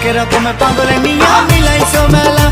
হরেক রকম পাগল নিয়া মিলাইছো মেলা